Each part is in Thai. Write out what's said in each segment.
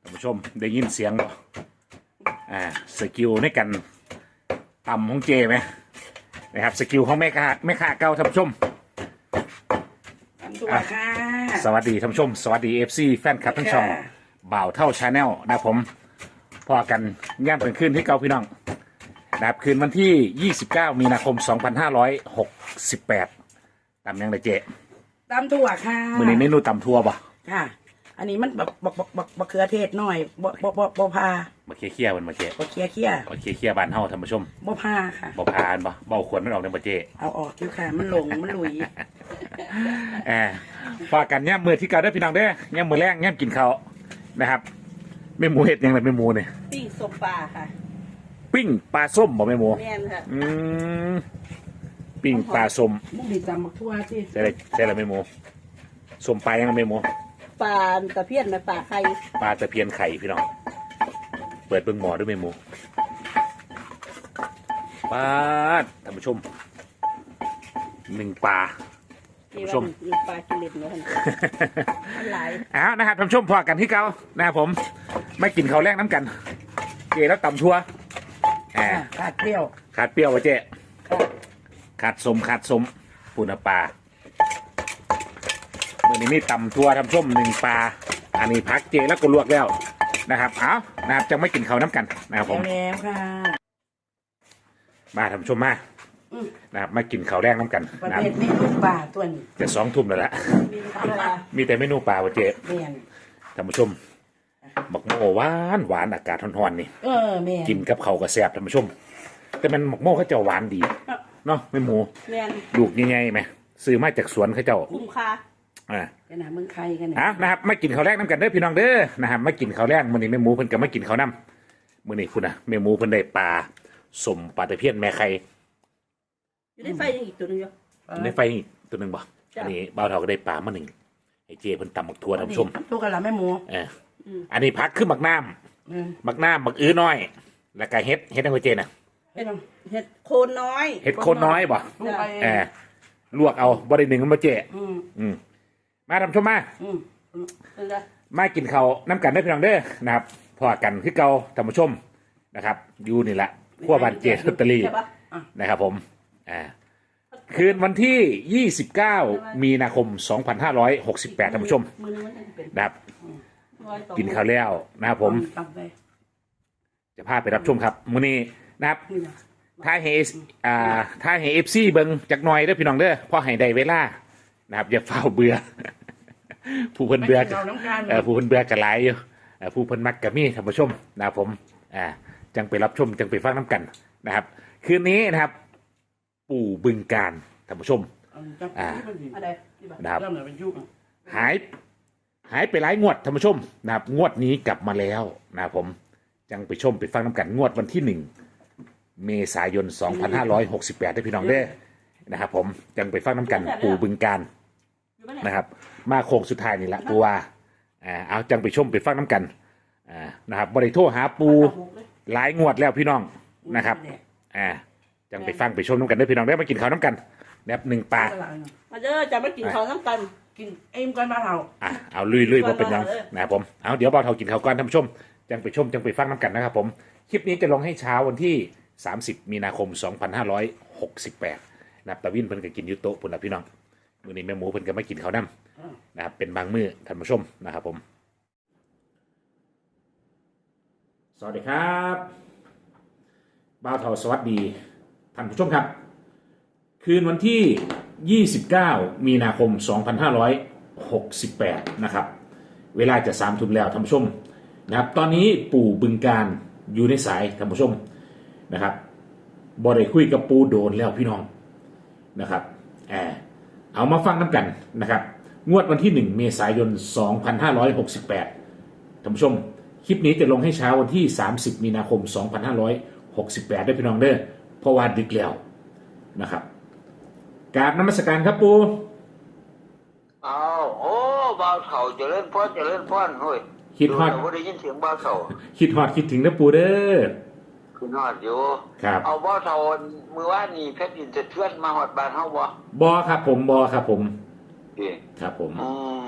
ท่านผู้ชมได้ยินเสียงบ่อ่าสกิลในการตำของเจไหมนะครับสกิลของแม่ค้าแม่ค้าเก่าท่านผู้ชม ทำตัวค่ะ สวัสดีท่านผู้ชม สวัสดีเอฟซีแฟนคลับทั้งช่องค่ะ บ่าวเท่าชาแนลนะครับผมพอกันย่ำเป็นขึ้นที่เก่าพี่น้องนะครับคืนวันที่ 29 มีนาคม 2568ตำยังไงเจตำตัวค่ะมือนี้เมนูตำทัวบ่ค่ะ อันนี้มันบักบักบักบักบักเขือเทศหน่อยบ่บ่บ่บ่พามาเคี่ยวๆมันมาเจบ่เคี้ยเคี้ยมาเคี่ยวๆบานเฮาท่านผู้ชมบ่พาค่ะ บ่พานบ่เบาขวนมันออกในบ่เจเอาออกอยู่ค่ะ มันหลงมันหลุยแอบฝากกันย่ำมือที่เก่าได้อพี่น้องเด้อย่ำมือแรกย่ำกินข้าวนะครับแม่หมูเห็ดยังไงแม่หมูเนี่ยปิ้งสมปลาค่ะปิ้งปลาส้มบ่แม่หมูแม่นค่ะอืมปิ้งปลาส้มมุกดีตำบักทั่วสิใช่เลยใช่เลยแม่หมูส้มปลายังไงแม่หมู ปลาตะเพียนนะปลาไข่ปลาตะเพียนไข่พี่น้อง เปิดเบิ่งหมอด้วยแม่หมูปลาดท่านผู้ชมหนึ่งปลาที่ผู้ชว่ามมีปลากินเล็ดเนาะท่านมันหลายเอานะครับท่านผู้ชมพอกันที่เก่านะครับผมไม่กินข้าวแรกน้ำกัน เจแล้วตำทัวแอบค่ะขาดเปรี้ยวขาดเปรี้ยววะเจ๊ค่ะขาดสมขาดสมปูนาปลา เมื่อนี้มีตำทัวทำส้มหนึ่งปลา อันนี้พักเจแล้วก็ลวกแล้วนะครับ เอานะครับจะไม่กินข้าวน้ำกันนะครับผมแล้วๆค่ะมาทำชมมาอืมนะครับมากินข้าวแรกน้ำกันประนะเภทเมนูปลาตัวนี้จะสองทุ่มแล้วล่ะมีปลามีแต่เมนูปลาวะเจ๊แม่นท่านผู้ชมหมกโม่หวานหวานอากาศร้อนๆนี่เออแม่นกินกับข้าวก็แซ่บท่านผู้ชม แต่มันหมกโม่เขาเจ้าหวานดีเนาะไม่หมูแม่นลูกยังไงไหมซื้อมาจากสวนเขาเจ้าคุ้มค่า อ่ากันนะเมืองไทยกันเนี่ยอะนะครับมากินข้าวแรกน้ำกันเด้อพี่น้องเด้อนะครับมากินข้าวแรกมื้อนี้แม่หมูเพิ่นก็มากินข้าวน้ำมื้อนี้คุณนะแม่หมูเพิ่นได้ปลาสมปลาตะเพียนแม่ไข่อยู่ในไฟยังอีกตัวหนึงอยู่ ในไฟอีกตัวหนึงบ่จ้ะ อันนี้บ่าวเฒ่าก็ได้ปลามาหนึ่งไอ้เจเพิ่นตำบักทั่วท่านผู้ชมตัวกันละแม่หมูเอออันนี้พักคือบักน้เออำบักน้ำบักอื้อน้อย แล้วก็เฮ็ดเฮ็ดจังไดเจน่ะไม่ต้องเห็ดโคนน้อย เฮ็ดโคนน้อยบ่ลูกไปเออลวกเอาบ่ได้หนึ่งมันบ่เจอืมอืม มาท่านผู้ชมมา อืมเป็นไงมากินข้าวน้ำกันได้อพี่น้องเด้อนะครับพอกันคือเก่าท่านผู้ชมนะครับ อยู่นี่แหละขั้วบันเจลอตเตอรี่ใช่ปะนะครับผมอ่าคืนวันที่ 29 มีนาคม 2568ท่านผู้ชมมือนึงมันจะเป็นนะครับ ร้อยต่อกินข้าวแล้วนะครับผมตำไปจะพาไปรับชมครับมื้อนี้นะครับ นี่นะถ้าให้อ่าถ้าให้เอฟซีเบิงจักหน่อยเด้อพี่น้องเด้อพอให้ได้เวลานะครับ อย่าเฝ้าเบื่อ ผู้เพิ่นเบื่อเราน้ำกันเออผู้เพิ่นเบื่อกันหลายอยู่เออผู้เพิ่นมักกับมีท่านผู้ชมนะครับผมอ่าจังไปรับชมจังไปฟังน้ำกันนะครับ คืนนี้นะครับ ปู่บึงการท่านผู้ชมอ่าอะไรที่แบบนะครับ เริ่มเหนือเป็นยุคหาย หายไปหลายงวดท่านผู้ชมนะครับ งวดนี้กลับมาแล้วนะครับผมจังไปชมไปฟังน้ำกันงวดวันที่หนึ่งเมษายน 2568ได้อพี่น้องเด้อนะครับผมจังไปฟังน้ำกันปู่บึงการอยู่ปะเนี่ยนะครับ มาโค้งสุดท้ายนี่แหละปูว่าอ่าเอาจังไปชมไปฟังน้ำกันอ่านะครับบริโทรหาปูหลายงวดแล้วพี่น้องนะครับอ่าจังไปฟังไปชมน้ำกันได้อพี่น้องได้อมากินข้าวน้ำกันนะครับหนึ่งปลามาเด้อจะมากินข้าวน้ำกันกินเอ็มกันมาเราอะเอาลุยลุยๆบ่เป็นหยังก่อนเลยนะครับผมเอาเดี๋ยวเบาเท่ากินข้าวก่อนท่านผู้ชมจังไปชมจังไปฟังน้ำกันนะครับผมคลิปนี้จะลงให้เช้าวันที่ 30 มีนาคม 2568นะครับตาวินเพิ่นก็กินอยุโตะพุ่นละพี่น้อง มื้อนี้แม่หมูเพิ่นก็ไม่กินข้าวน้ำนะครับเป็นบางมื้อท่านผู้ชมนะครับผม สวัสดีครับบ่าวเท่าสวัสดีท่านผู้ชมครับ คืนวันที่ 29 มีนาคม 2568 นะครับ เวลาจะสามทุ่มแล้วท่านผู้ชมนะครับตอนนี้ปู่บึงการอยู่ในสายท่านผู้ชมนะครับบอได้คุยกับปูโดนแล้วพี่น้องนะครับแอบ เอามาฟังน้ำกันนะครับ งวดวันที่ 1 เมษายน 2568ท่านผู้ชม คลิปนี้จะลงให้เช้าวันที่ 30 มีนาคม 2568 ได้พี่น้องเด้อเพราะว่าดึกแล้วนะครับกราบนมัสการครับปูอ้าวโอ้บ่าวเฒ่าเจริญพรเจริญพรเฮ้ยคิดฮอด แต่ว่าได้ยินเสียงบ่าวเฒ่าคิดฮอดคิดถึงนะปูเด้อ คือฮอดอยู่ครับ เอาบ่าวเฒ่ามือว่านนี่เพชรดินจะเทือนมาฮอดบ้านเฮาบ่บอครับผมบอครับผมพี่ครับผมอืม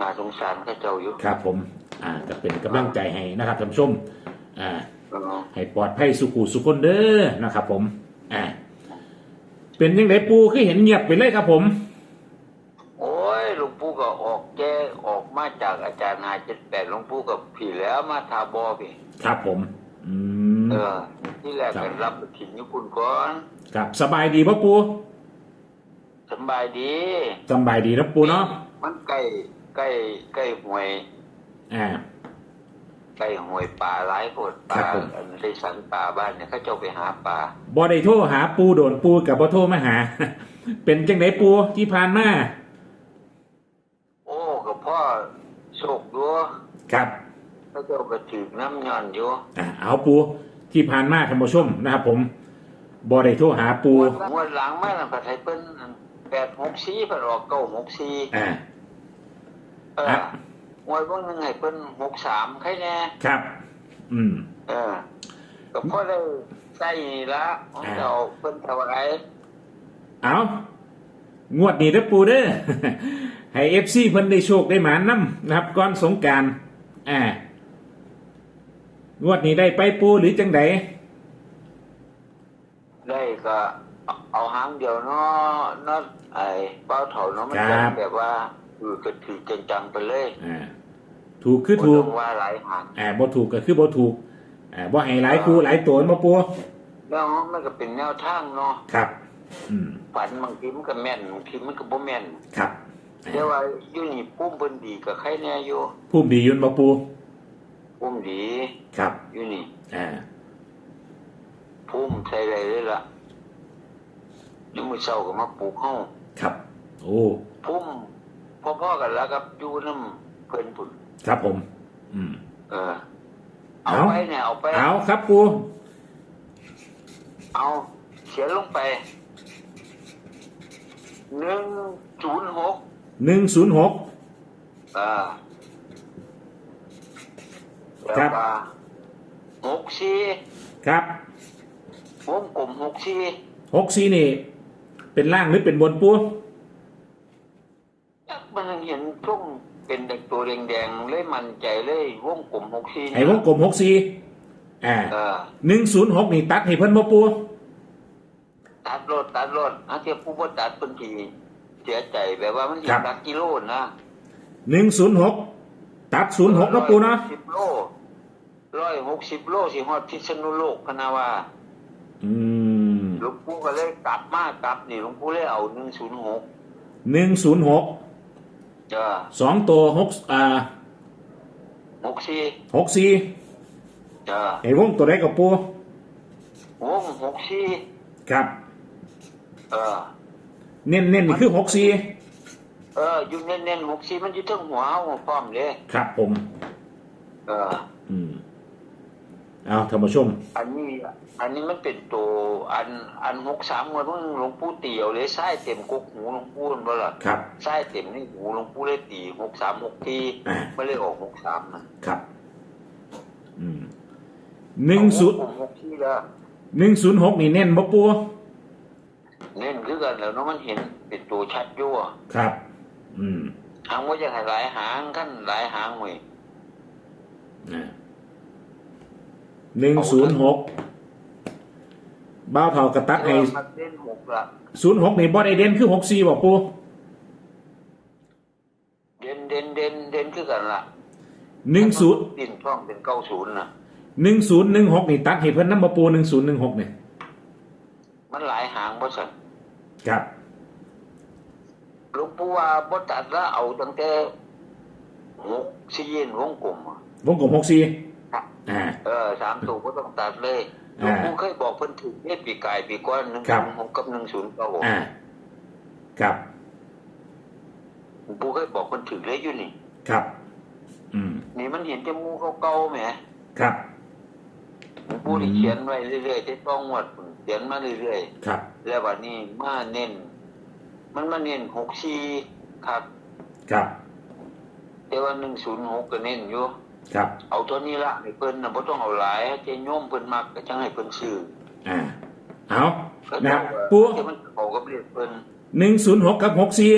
น่าสงสารเขาเจ้าอยู่ครับผม อ่าจะเป็นกำลังใจให้นะครับท่านผู้ชมอ่าเออให้ปลอดภัยสุขุสุขคนเด้อนะครับผมอ่าเป็นยังไงปูคือเห็นเงียบไปเลยครับผม โอ้ยหลวงปู่ก็ ออกแก้ออกมาจากอาจารย์นายเจ็ดแปดหลวงปู่กับผีแล้วมาทาบอพี่ครับผม อืมเออ ที่แรกครัก็บรับถิ่นญี่ปุ่นก่อนครับสบายดีปะปูสำบายดีสบายดีนะปูเนาะมันใกล้ใกล้ใกล้ห่วยอ่าใกล้ห่วยป่าหลายคนป่าครับผมอันได้สันป่าบ้านเนี่ยเขาเจ้าไปหาป่าบอได้โทรหาปูโดนปูกับบ่โทรมาหา เป็นจังไดปูที่ผ่านมา โอ้กับพ่อโชคดัว ครับเขาเจ้าก็ถือน้ำย่อนอยู่อ่าเอาปูที่ผ่านมาท่านผู้ชมนะครับผมบอได้โทรหาปูงวดหลังมาแล้วผัดไทยเปิ้นแปดหกสี่ผัดออกเก้าหกสี่อ่าเอออะงวดวันหนึงให้เปิ้นหกสามใครแน่ครับ อืม เออก็พ่อได้ใส่นี่ละของเจ้าเปิ้นถวายเอางวดนี้เด้อปูเด้อให้เอฟซีเพิ่นได้โชคได้หมานนํนะครับ ก่อนสงกราร อ่างวดนี้ได้ไปปูหรือจังไดได้ก็เอาเอาหางเดียวเนาะเนาะไอ้เป้าเถาเนาะมันจะแบบว่าคือก็ถือจังๆไปเลยอ่าถูกคือถูกบ่ต้งว่าหลายหางอ่าบ่ถูกก็คือบ่ถูกอ่าบ่ให้หลายคู่หลายตัวมาปูแล้วมันก็เป็นแนวทางเนาะครับ อืมฝันบางทีมันก็แม่นบางทีมันก็บ่แม่นครับ แต่ว่าอยู่นี่ปุ้มเพิ่นดีกับใครแน่อยู่ภูมิดีอยุนมาปูปุ้มดีครับอยู่นี่อ่าปุ้มใส่ไรเลยล่ะยังมื้อเช้าก็มาปลูกเฮาครับ โอ้ปุ้มพ่อๆกันแล้วกับอยู่นํเพิ่นพุ่นครับผม อืม เออ เอาเอา ไปเนี่ยเอาไป เอาครับปูเอาเขียนลงไปหนึ่งศูนย์หก หนึ่งศูนย์หก อ่าครับแล้วก็หกสี่ครับวงกลมหกสี่หกสี่นี่ เป็นล่างหรือเป็นบนปูมันเห็นช่วงเป็นเด็กตัวแดงๆเลยมันใจเลยวงกลมหกสี่ไอ้วงกลมหกสี่อ่าเออหนึ่งศูนย์หกนี่ตัดให้เพิ่นมาปูตัดรถตัดรถอาเทียบผู้บ่ตัดเป็นที เสียใจแบบว่ามันยิงตัดกิโลนะหนึ่งศูนย์หกตัดศูนย์หกนะปูเนาะสิบโลร้อยหกสิบโลสิฮอดพิษณุโลกพะนาว่าอืมหลวงปู่ก็เลยกลับมากลับนี่หลวงปู่เลยเอาหนึ่งศูนย์หกหนึ่งศูนย์หกจ้าสองตัวหกอ่าหกสี่หกสี่จ้าไอ้วงตัวใดกับปูวงหกสี่ครับ เออ เน้นเน้นนี่คือหกสี่เอออยู่เน้นๆหกสี่มันอยู่เทั้งหัวหัวพร้อมเลยครับผม เออ อืมเอาท่านผู้ชม อันนี้อันนี้มันเป็นตัวอันอันหกสามเงินมึงหลวงปู่เตียวเลยไส้เต็มกกหูหลวงปู่นั่นบ่ล่ะครับ ไส้เต็มนี่หูหลวงปู่เลยตีหกสามหกทีอ่า ไม่เลยออกหกสามนะครับ อืมหนึ่งศูนย์เอาหกทีแล้วหนึ่งศูนย์หกนี่เน้นบ่ปู เน้นคือกันแล้วเนาะมันเห็นเป็นตัวชัดอยู่อะครับ อืมหางว่าจะให้หลายหางขั้นหลายหางหวยหนึ่งศูนย์หกบ้าวเท่ากระตัดให้มันเล่นหกละศูนย์หกนี่บอดไอเดนคือหกสี่บอกปูเด่นเด่นเด่นเด่นคือกันละหนึ่งศูนย์ดินช่องเป็นเก้าศูนย์นะหนึ่งศูนย์หนึ่งหกนี่ตัดให้เพิ่นน้ำมาปูหนึ่งศูนย์หนึ่งหกเนี่ยมันหลายหางบ่สัน ครับหลวงปู่ว่าบ่ตัดแล้วเอาตั้งแต่หกสี่เย็นวงกลมอะวงกลมหกสี่อ่า เออสามตัวก็ต้องตัดเลยหลวอ่างปู่เคยบอกเพิ่นถึงเนี่ยปีกายปีก้อนหนึ่งครับ หกกับหนึ่งศูนย์เก้าอ่า ครับ หลวงปู่เคยบอกเพิ่นถึงเลยอยู่นี่ ครับ อืม นี่มันเห็นจมูกเก่าๆแหมครับ หลวงปู่ได้เขียนไว้เรื่อยๆที่ต้องงวด เขียนมาเรื่อยๆครับแล้ววันนี้มาเน้น มันมาเน้นหกสี่ครับ ครับแต่ว่าหนึ่งศูนย์หกก็เน้นอยู่ ครับเอาตัวนี้ละให้เพิ่นนะบ่ต้องเอาหลายให้เจโยมเพิ่นมักก็จังให้เพิ่นซื้ออ่าเอาแล้วนะเจ้าปูก็ที่มันเข้ากับเรียกเพิ่นหนึ่งศูนย์หกกับหกสี่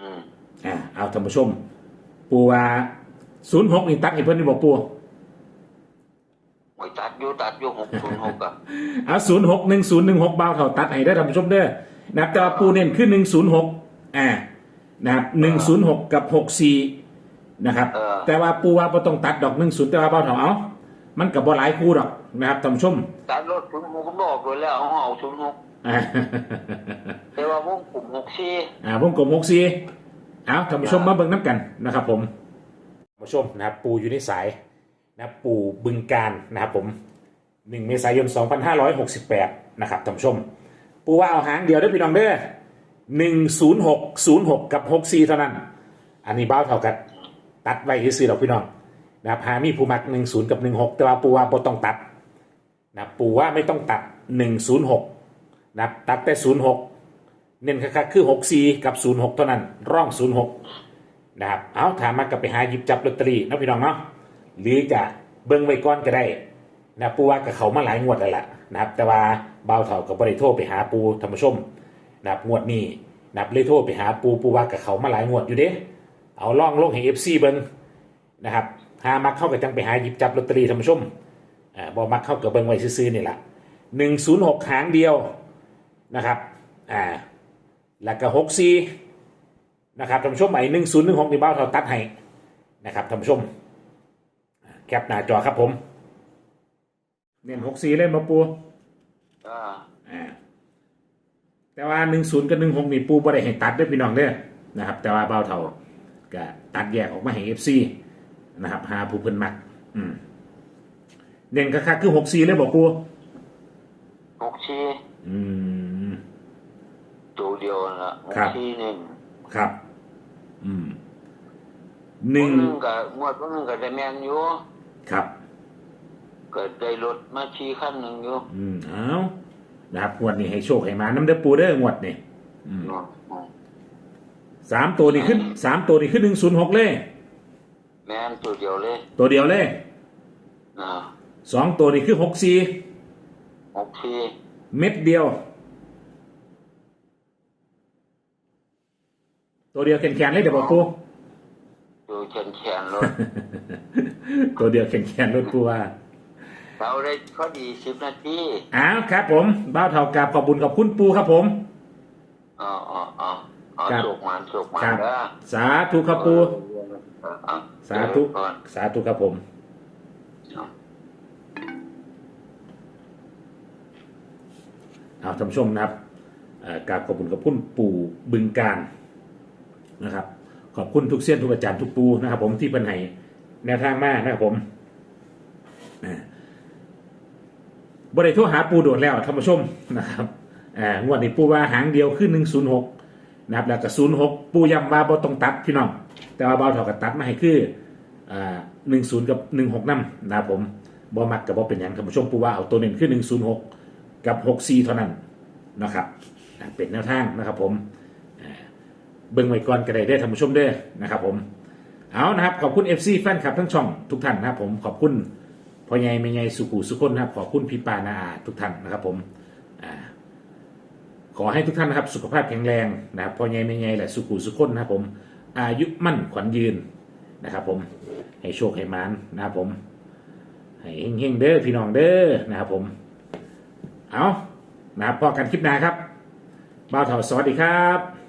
อืมอ่าเอาท่านผู้ชม ปูว่าศูนย์หกนี่ตัดให้เพิ่นนี่บอกปูหวยตัด อยู่ตัดอยู่หกศูนย์หกอะเอาศูนย์หกหนึ่งศูนย์หนึ่งหกบ่าวเท่าตัดให้ได้อท่านผู้ชมเด้อนะครับแต่ว่าปูเน้นขึ้นหนึ่งศูนย์หกอ่านะครับหนึ่งศูนย์หกกับหกสี่นะครับ เออ แต่ว่าปูว่าบ่ต้องตัดดอกหนึ่งศูนย์แต่ว่าบ่าวเท่าเอามันกับบ่หลายคู่ดอกนะครับท่านผู้ชมตัดรถศูนย์หกก็บอกเลยแล้วเอาเอาศูนย์หกอ่า แต่ว่าวงกลุ่มหกสี่อ่าวงกลมหกสี่เอาท่านผู้ชมมาเบิ่งน้ำกันนะครับผมท่านผู้ชมนะครับปูอยู่ในสายนะครับปูบึงการนะครับผม หนึ่งเมษายน 2568 นะครับท่านผู้ชม ปูว่าเอาหางเดียวได้พี่น้องเด้อหนึ่งศูนย์หกศูนย์หกกับหกสี่เท่านั้น อันนี้บ้าเท่ากันตัดไว้ซื้อๆดอกพี่น้องนะครับหามีผู้มักหนึ่งศูนย์กับหนึ่งหกแต่ว่าปูว่าบ่ต้องตัดนะปูว่าไม่ต้องตัดหนึ่งศูนย์หกนะตัดแต่ศูนย์หกเน้นคักๆคือ 64 กับ 06 เท่านั้น ร่อง 06 นะครับ เอาถามมากับไปหาหยิบจับลอตเตอรี่นะพี่น้องเนาะหรือจะเบิ้งไว้ก่อนก็ได้ นะปูว่ากับเขามาหลายงวดแล้วล่ะนะครับ แต่ว่าเบาเถ่ากับบริโทไปหาปูธรรมชมนะครับงวดนี้นะครับเลยโทไปหาปูปูว่ากับเขามาหลายงวดอยู่เด้เอาล่องลงให้เอฟซีเบิ้งนะครับหามักเข้ากับจังไปหาหยิบจับลอตเตอรี่ธรรมชมอ่าบอมักเข้ากับเบิ้งไว้ซื้อๆนี่แหละ106หกหางเดียวนะครับอ่าแล้วก็หกซีนะครับท่านผู้ชมใหม่หนึ่งศูนย์หนึ่งหกในบ้านเราตัดให้นะครับท่านผู้ชมอ่าแคปหน้าจอครับผม เน้นหกซีเล่นมาปูอ่าอ่าแต่ว่าหนึ่งศูนย์กับหนึ่งหกนี่ปูบ่ได้ให้ตัดเด้วยพี่น้องเด้อนะครับ แต่ว่าเบาเท่าก็ตัดแยกออกมาให้เอฟซีนะครับหาผู้เพิ่นมักอืมเน้นคักๆคือหกซีเลยบอกปูหกสี่อืม ตัวเดียวนั่นละหกครับสี่หนึ่งครับ อืมหหนึ่งนึ่งกับงวดวันหนึ่งกับได้แมนอยู่ครับเกิดได้รถมาชี้ขั้นหนึ่งอยู่อืมเอานะครับงวดนี้ให้โชคให้มาน้ำเด้อปูเด้องวดนี่อืมเนาะอืมสามตัวนี่ขึ้นสามตัวนี่ขึ้นหนึ่งศูนย์หกเลย แมนตัวเดียวเลยตัวเดียวเลยอ่าสองตัวนี่คือหกสี่หกสี่เม็ดเดียว ตัวเดียวแข็งๆเลยเดี๋ยวบอกปู ตัวแขนแขนๆรถ ตัวเดียวแข็งๆรถปูว่า เราได้ข้อดีสิบนาทีอ้าวครับ ผมบ้าวเท่ากับขอบบุญขอบคุณปูครับผม อ๋ออ๋ออ๋ออ๋อครับสุกมันสุกมันครับ เด้อสาธุครับปู เอออะสาธุ ก่อนสาธุครับผม เอาท่านผู้ชมนะครับเอ่อกราบขอบคุณขอบคุณปู่บึงการนะครับ ขอบคุณทุกเสี้ยนทุกอาจารย์ทุกปูนะครับ ผมที่เป็นให้แนวทางมานะครับผมอ่า บริโทรหาปูโดดแล้วท่านผู้ชมนะครับอ่างวดนี้ปูว่าหางเดียวขึ้นหนึ่งศูนย์หกนะครับแล้วก็ศูนย์หกปูย้ำว่าบ่ต้องตัดพี่น้อง แต่ว่าเบาเท่ากับตัดมาให้คืออ่าหนึ่งศูนย์กับหนึ่งหกนั่นะครับผมบ่มักกับบ่เป็นอย่างท่านผู้ชมปูว่าเอาตัวหนึ่งคือหนึ่งศูนย์หกกับ6 c เท่านั้นนะครับเป็นแนวทางนะครับผมเบิ่งไว้ก่อนก็ได้ได้ท่านผู้ชมเด้อนะครับผมเอานะครับขอบคุณ FC แฟนคลับทั้งช่องทุกท่านนะครับผมขอบคุณ พ่อใหญ่แม่ใหญ่สุขุสุคนนะครับ ขอบคุณพี่ปานาอาทุกท่านนะครับผมอขอให้ทุกท่านนะครับ สุขภาพแข็งแรงนะครับพ่อใหญ่แม่ใหญ่และสุขุสุคนนะครับผม อายุมั่นขวัญยืนนะครับผมให้โชคให้มานนะครับผมให้เฮงๆเด้อพี่น้องเด้อนะครับผม เอานะครับพอกันคลิปหน้าครับบ่าวเถาสวัสดีครับ